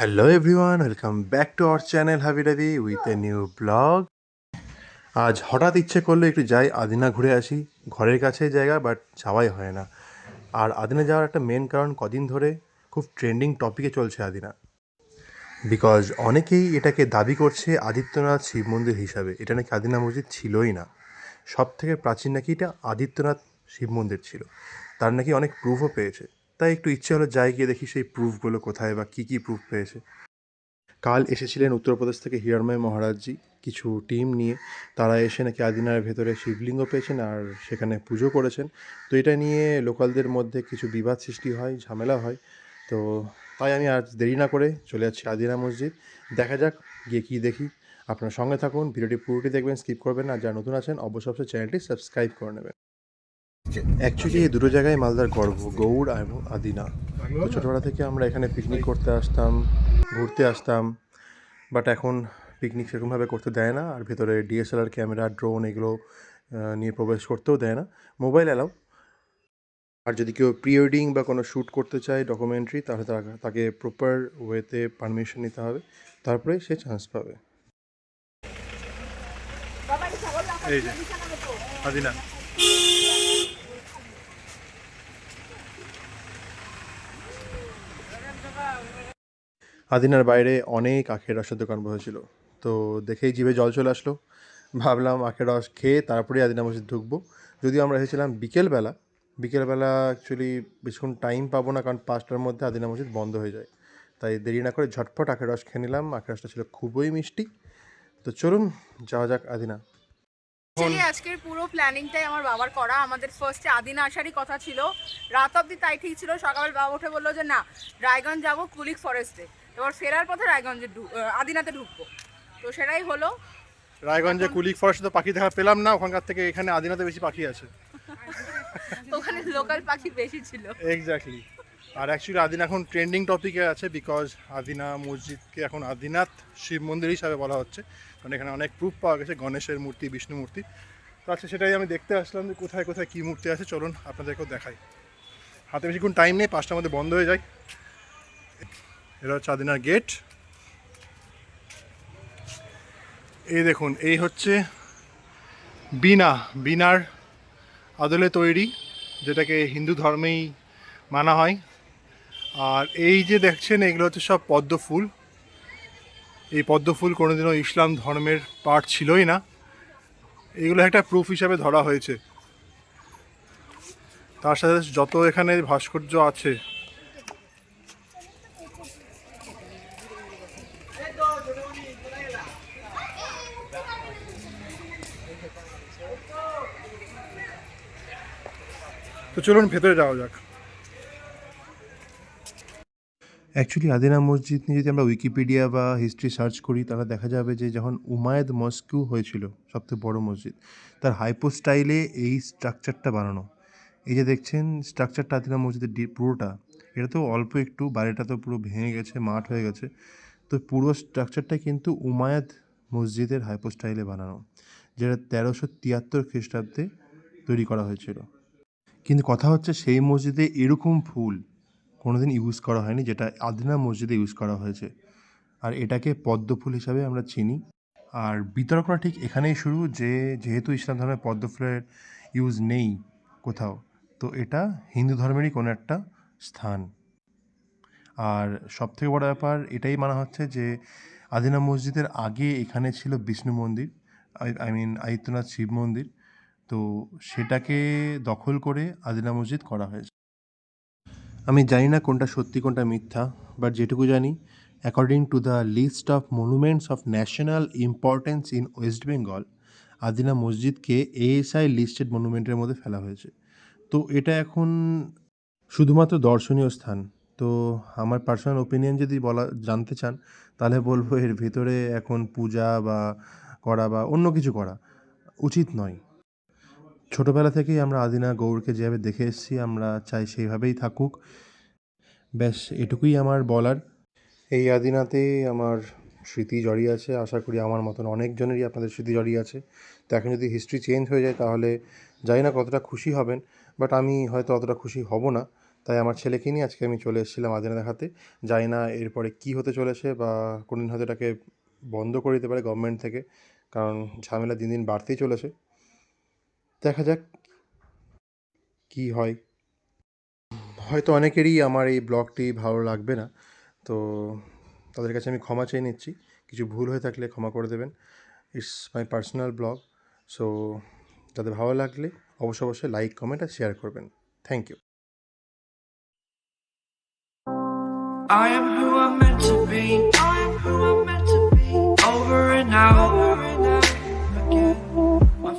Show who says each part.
Speaker 1: Hello everyone welcome back to our channel হাবি রাবি with a new blog আজ হঠাৎ ইচ্ছে করল একটু যাই আদিনা ঘুরে আসি। ঘরের কাছে জায়গা বাট যাওয়াই হয় না। আর আদিনা যাওয়ার একটা মেন কারণ কদিন ধরে খুব ট্রেন্ডিং টপিকে চলছে আদিনা। বিকজ অনেকেই এটাকে দাবি করছে আদিত্যনাথ শিব মন্দির হিসাবে। এটা নাকি আদিনা মসজিদ ছিলই না। সব থেকে প্রাচীন নাকি এটা আদিত্যনাথ শিব মন্দির ছিল। তার নাকি অনেক প্রুফও পেয়েছে। তাই একটু ইচ্ছে হলো যাই গিয়ে দেখি সেই প্রুফগুলো কোথায় বা কী কী প্রুফ পেয়েছে। কাল এসেছিলেন উত্তরপ্রদেশ থেকে হিরণময় মহারাজজি কিছু টিম নিয়ে। তারা এসে নাকি আদিনার ভেতরে শিবলিঙ্গ পেয়েছেন আর সেখানে পুজো করেছেন। তো এটা নিয়ে লোকালদের মধ্যে কিছু বিবাদ সৃষ্টি হয়, ঝামেলা হয়। তো তাই আমি আজ দেরি না করে চলে যাচ্ছি আদিনা মসজিদ। দেখা যাক গিয়ে কী দেখি। আপনার সঙ্গে থাকুন, ভিডিওটি পুরোটি দেখবেন, স্কিপ করবেন আর যারা নতুন আছেন অবশ্যই চ্যানেলটি সাবস্ক্রাইব করে নেবেন। অ্যাকচুয়ালি এই দুটো জায়গায় মালদার গর্ব গৌড় এবং আদিনা। তো ছোটোবেলা থেকে আমরা এখানে পিকনিক করতে আসতাম, ঘুরতে আসতাম বাট এখন পিকনিক সেরকমভাবে করতে দেয় না, আর ভেতরে ডিএসএলআর ক্যামেরা ড্রোন এগুলো নিয়ে প্রবেশ করতেও দেয় না। মোবাইল অ্যালাউ আর যদি কেউ প্রি ওয়েডিং বা কোনো শ্যুট করতে চায় ডকুমেন্টারি তাহলে তাকে প্রপার ওয়েতে পারমিশন নিতে হবে। তারপরে সে চান্স পাবে। আদিনা। আদিনার বাইরে অনেক আখের রসের দোকান বসেছিল। তো দেখেই জিভে জল চলে আসলো। ভাবলাম আখের রস খেয়ে তারপরে আদিনা মসজিদ ঢুকবো। যদিও আমরা এসেছিলাম বিকেলবেলা বিকেলবেলা অ্যাকচুয়ালি বেশিক্ষণ টাইম পাবো না কারণ পাঁচটার মধ্যে আদিনা মসজিদ বন্ধ হয়ে যায়। তাই দেরি না করে ঝটপট আখের রস খেয়ে নিলাম। আখের রসটা ছিল খুবই মিষ্টি। তো চলুন, যাওয়া যাক আদিনা।
Speaker 2: আজকের পুরো প্ল্যানিংটাই আমার বাবার করা। আমাদের ফার্স্টে আদিনা আসারই কথা ছিল। রাত অব্দি তাই ঠিক ছিল। সকাল বাবা উঠে বলল যে, না, রায়গঞ্জ যাব কুলিক ফরেস্টে এবার ফেরার পথে রায়গঞ্জে আদিনাতে ঢুকবো। তো সেটাই হলো।
Speaker 1: রায়গঞ্জে কুলিক ফরেস্টে তো পাখি দেখা পেলাম না ওখানকার থেকে এখানে আদিনাতে বেশি পাখি আছে
Speaker 2: ওখানে লোকাল পাখি বেশি ছিল।
Speaker 1: এক্স্যাক্টলি আর অ্যাকচুয়ালি আদিনা এখন ট্রেন্ডিং টপিকে আছে বিকজ আদিনা মসজিদকে এখন আদিনাথ শিব মন্দির হিসাবে বলা হচ্ছে। কারণ এখানে অনেক প্রুফ পাওয়া গেছে গণেশের মূর্তি বিষ্ণু মূর্তি। তো আচ্ছা সেটাই আমি দেখতে আসলাম যে কোথায় কোথায় কী মূর্তি আছে। চলুন আপনাদেরকেও দেখাই। হাতে বেশিক্ষণ টাইম নেই পাঁচটার মধ্যে বন্ধ হয়ে যায়। এটা হচ্ছে আদিনার গেট এই দেখুন, এই হচ্ছে বিনা, বিনার আদলে তৈরি, যেটাকে হিন্দু ধর্মেই মানা হয়। আর এই যে দেখছেন, এগুলো হচ্ছে সব পদ্ম ফুল। এই পদ্ম ফুল কোনোদিনও ইসলাম ধর্মের পার্ট ছিলই না। এগুলো একটা প্রুফ হিসাবে ধরা হয়েছে। তার সাথে যত এখানে ভাস্কর্য আছে তো চলুন ভেতরে যাওয়া যাক। অ্যাকচুয়ালি আদিনা মসজিদ নিয়ে যদি আমরা উইকিপিডিয়া বা হিস্ট্রি সার্চ করি, তাহলে দেখা যাবে যে যখন উমায়দ মস্কু হয়েছিল, সবথেকে বড় মসজিদ, তার হাইপো স্টাইলে এই স্ট্রাকচারটা বানানো। এই যে দেখছেন স্ট্রাকচারটা আদিনা মসজিদের পুরোটা, এটা তো অল্প একটু বাইরেটা তো পুরো ভেঙে গেছে, মাঠ হয়ে গেছে। তো পুরো স্ট্রাকচারটা কিন্তু উমায়দ মসজিদের হাইপো স্টাইলে বানানো, যেটা তেরোশো তিয়াত্তর খ্রিস্টাব্দে তৈরি করা হয়েছিল। কিন্তু কথা হচ্ছে সেই মসজিদে এরকম ফুল কোনোদিন ইউজ করা হয়নি, যেটা আদিনা মসজিদে ইউজ করা হয়েছে। আর এটাকে পদ্ম ফুল হিসাবে আমরা চিনি। আর বিতর্কটা ঠিক এখানেই শুরু, যে যেহেতু ইসলাম ধর্মে পদ্ম ফুলের ইউজ নেই কোথাও, তো এটা হিন্দু ধর্মেরই কোনো একটা স্থান। আর সবথেকে বড় ব্যাপার এটাই মানা হচ্ছে যে আদিনা মসজিদের আগে এখানে ছিল বিষ্ণু মন্দির, আই মিন আদিত্যনাথ শিব মন্দির। তো সেটাকে দখল করে আদিনা মসজিদ করা হয়েছে। আমি জানি না কোনটা সত্যি, কোনটা মিথ্যা বাট যেটুকু জানি according to the list of monuments of national importance in West Bengal Adina মসজিদকে এএসআই লিস্টেড মনুমেন্টের মধ্যে ফেলা হয়েছে। তো এটা এখন শুধুমাত্র দর্শনীয় স্থান। তো আমার পার্সোনাল ওপিনিয়ন যদি বলা, জানতে চান, তাহলে বলব এর ভেতরে এখন পূজা বা করা বা অন্য কিছু করা উচিত নয়। ছোটোবেলা থেকেই আমরা আদিনা গৌরকে যেভাবে দেখে এসেছি, আমরা চাই সেইভাবেই থাকুক। ব্যাস, এটুকুই আমার বলার। এই আদিনাতে আমার স্মৃতি জড়িয়ে আছে। আশা করি আমার মতন অনেকজনেরই আপনাদের স্মৃতি জড়িয়ে আছে। তো এখন যদি হিস্ট্রি চেঞ্জ হয়ে যায়, তাহলে জানি না কতটা খুশি হবেন। বাট আমি হয়তো অতটা খুশি হব না। তাই আমার ছেলেকে নিয়ে আজকে আমি চলে এসেছিলাম আদিনা দেখাতে জানি না এরপরে কী হতে চলেছে বা কোনদিন হয়তো এটাকে বন্ধ করে দিতে পারে গভর্নমেন্ট থেকে। কারণ ঝামেলা দিন দিন বাড়তেই চলেছে। দেখা যাক কী হয়। হয়তো অনেকেরই আমার এই ব্লগটি ভালো লাগবে না, তো তাদের কাছে আমি ক্ষমা চেয়ে নিচ্ছি। কিছু ভুল হয়ে থাকলে ক্ষমা করে দেবেন। It's my personal blog so তাদের ভালো লাগলে অবশ্যই অবশ্যই লাইক কমেন্ট আর শেয়ার করবেন। Thank you
Speaker 3: I am who I'm